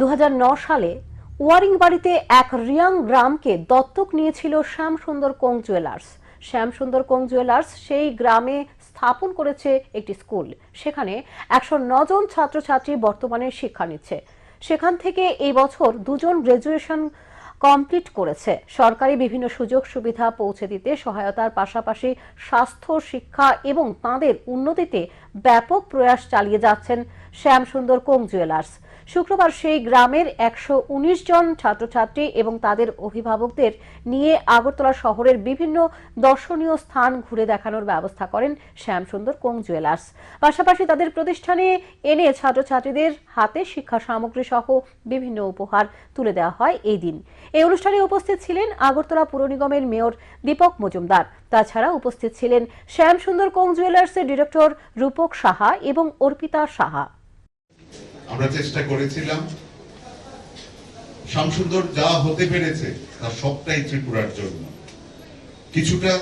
দু সালে ওয়ারিংবাড়িতে এক রিয়াং গ্রামকে দত্তক নিয়েছিল Shyamsundar co jewellers. Shyamsundar co jewellers সেই গ্রামে স্থাপন করেছে একটি স্কুল। সেখানে একশো জন ছাত্রছাত্রী বর্তমানে শিক্ষা নিচ্ছে। সেখান থেকে এই বছর দুজন গ্রাজুয়েশন কমপ্লিট করেছে। সরকারি বিভিন্ন সুযোগ সুবিধা পৌঁছে দিতে সহায়তার পাশাপাশি স্বাস্থ্য, শিক্ষা এবং তাঁদের উন্নতিতে ব্যাপক প্রয়াস চালিয়ে যাচ্ছেন শ্যামসুন্দর কোং জুয়েলার্স। শুক্রবার সেই গ্রামের একশো উনিশ জন ছাত্রছাত্রী এবং তাদের অভিভাবকদের নিয়ে আগরতলা শহরের বিভিন্ন দর্শনীয় স্থান ঘুরে দেখানোর ব্যবস্থা করেন শ্যামসুন্দর কোং জুয়েলার্স। পাশাপাশি তাদের প্রতিষ্ঠানে এনে ছাত্রছাত্রীদের হাতে শিক্ষা সামগ্রী সহ বিভিন্ন উপহার তুলে দেওয়া হয় এই দিন। এই অনুষ্ঠানে উপস্থিত ছিলেন আগরতলা পুর নিগমের মেয়র দীপক মজুমদার। তাছাড়া উপস্থিত ছিলেন শ্যামসুন্দর কোং জুয়েলার্সের ডিরেক্টর রূপক সাহা এবং অর্পিতা সাহা। আমরা চেষ্টা করেছিলাম। শামসুন্দর যা হতে পেরেছে তার সবটাই ত্রিপুরার জন্য। কিছুটা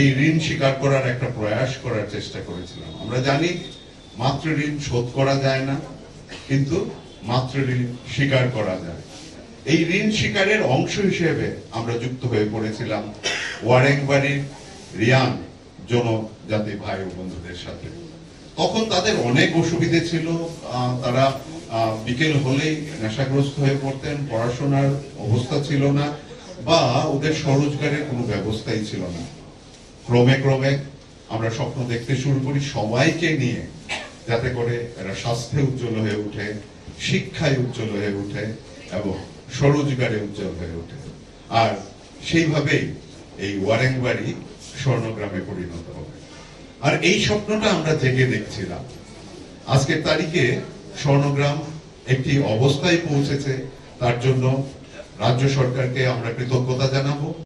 এই ঋণ স্বীকার করার একটা প্রয়াস করার চেষ্টা করেছিলাম। আমরা জানি মাতৃ ঋণ শোধ করা যায় না, কিন্তু মাতৃ ঋণ স্বীকার করা যায়। এই ঋণ স্বীকারের অংশ হিসেবে আমরা যুক্ত হয়ে পড়েছিলাম ওয়ারেংবাড়ির রিয়ান জনজাতি ভাই ও বন্ধুদের সাথে। তখন তাদের অনেক অসুবিধে ছিল। তারা বিকেল হলেই নেশাগ্রস্ত হয়ে পড়তেন, পড়াশোনার অবস্থা ছিল না বা ওদের স্বরোজগারের কোনো ব্যবস্থাই ছিল না। ক্রমে ক্রমে আমরা স্বপ্ন দেখতে শুরু করি সবাইকে নিয়ে, যাতে করে এরা স্বাস্থ্যে উজ্জ্বল হয়ে ওঠে শিক্ষায় উজ্জ্বল হয়ে ওঠে এবং স্বরোজগারে উজ্জ্বল হয়ে ওঠে আর সেইভাবেই এই ওয়ারেংবাড়ি স্বর্ণগ্রামে পরিণত আর এই স্বপ্নটা আমরা জেগে দেখছিলাম। আজকের তারিখে স্বর্ণগ্রাম একটি অবস্থায় পৌঁছেছে। তার জন্য রাজ্য সরকারকে আমরা কৃতজ্ঞতা জানাব।